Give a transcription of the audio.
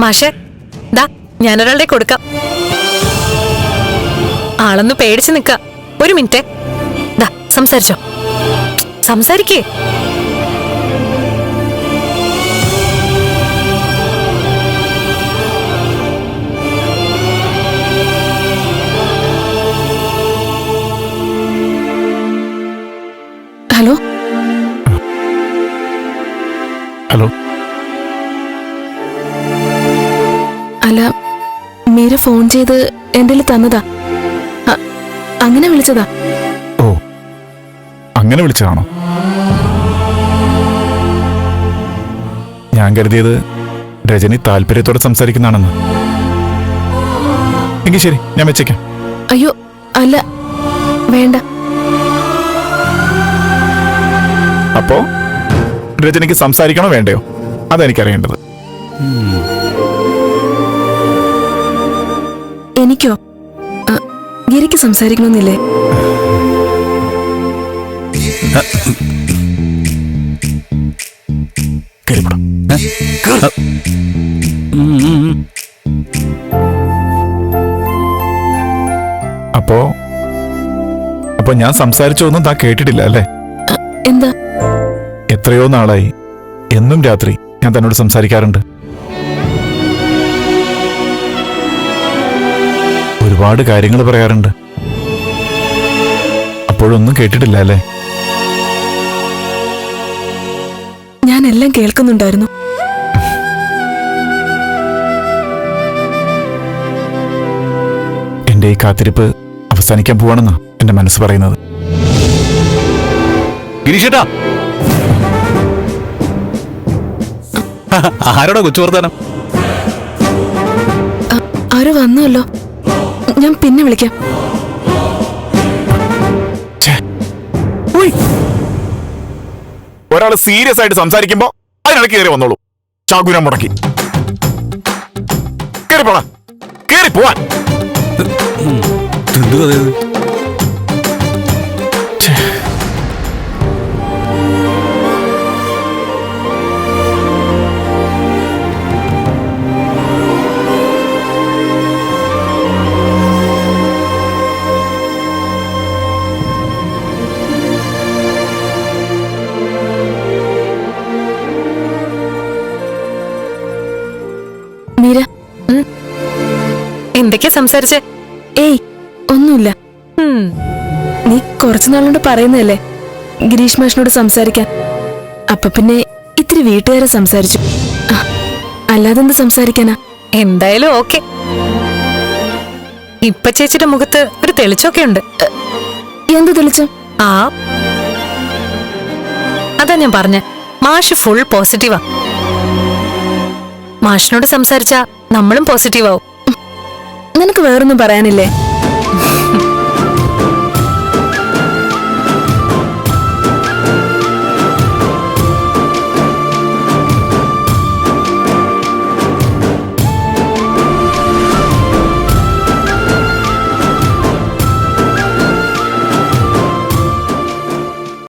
മാഷെ ദാ ഞാനൊരാളുടെ കൊടുക്കാം. ആളൊന്ന് പേടിച്ചു നിക്ക ഒരു മിനിറ്റ്. ദാ സംസാരിച്ചോ. സംസാരിക്കേ. ഹലോ? ഹലോ? അല്ല മീര ഫോൺ ചെയ്ത് എന്റെ കയ്യിൽ തന്നതാ. അങ്ങനെ വിളിച്ചതാ. ഓ അങ്ങനെ വിളിച്ചതാണോ? ഞാൻ കരുതിയത് രജനി താല്പര്യത്തോടെ സംസാരിക്കുന്നതാണെന്ന്. എങ്കിൽ ശരി ഞാൻ വെച്ചേക്കാം. അയ്യോ അല്ല വേണ്ട. അപ്പോ രജനിക്ക് സംസാരിക്കണോ വേണ്ടയോ? അതെനിക്കറിയേണ്ടത് എനിക്കോ? ഗിരിക്ക് സംസാരിക്കണമെന്നില്ലേ. അപ്പോ അപ്പൊ ഞാൻ സംസാരിച്ചൊന്നും താ കേട്ടിട്ടില്ല അല്ലേ? എന്താ? എത്രയോ നാളായി. എന്നും രാത്രി ഞാൻ തന്നോട് സംസാരിക്കാറുണ്ട്. ഒരുപാട് കാര്യങ്ങൾ പറയാറുണ്ട് അപ്പോഴൊന്നും കേട്ടിട്ടില്ല അല്ലേ ഞാൻ എല്ലാം കേൾക്കുന്നുണ്ടായിരുന്നു എന്റെ ഈ കാത്തിരിപ്പ് അവസാനിക്കാൻ പോവാണെന്നാ എന്റെ മനസ്സ് പറയുന്നത് ഗിരീഷേട്ടാ ആരോടാ കൊച്ചു വർത്താനം ആരോ വന്നുവല്ലോ ഞാൻ പിന്നെ വിളിക്കാം. ഒരാൾ സീരിയസ് ആയിട്ട് സംസാരിക്കുമ്പോ അതിനിടയ്ക്ക് കയറി വന്നോളൂ. ചാകുരം മുടക്കി. കയറി പോടാ. കയറി പോവാൻ. മീര എന്തൊക്കെയാ സംസാരിച്ച? ഏയ് ഒന്നുമില്ല. നീ കുറച്ചുനാളുകൊണ്ട് പറയുന്നതല്ലേ? ഗിരീഷ് മാഷിനോട് സംസാരിക്കാൻ. അപ്പൊ പിന്നെ ഇത്തിരി വീട്ടുകാരെ സംസാരിച്ചു. അല്ലാതെ എന്ത് സംസാരിക്കാനാ? എന്തായാലും ഓക്കെ. ഇപ്പൊ ചേച്ചിയുടെ മുഖത്ത് ഒരു തെളിച്ചൊക്കെ ഉണ്ട് എന്ത് തെളിച്ചം? ആ. അതാ ഞാൻ പറഞ്ഞ. മാഷ് ഫുൾ പോസിറ്റീവാ. മാഷിനോട് സംസാരിച്ചാ നമ്മളും പോസിറ്റീവ് ആവും. നിനക്ക് വേറൊന്നും പറയാനില്ലേ?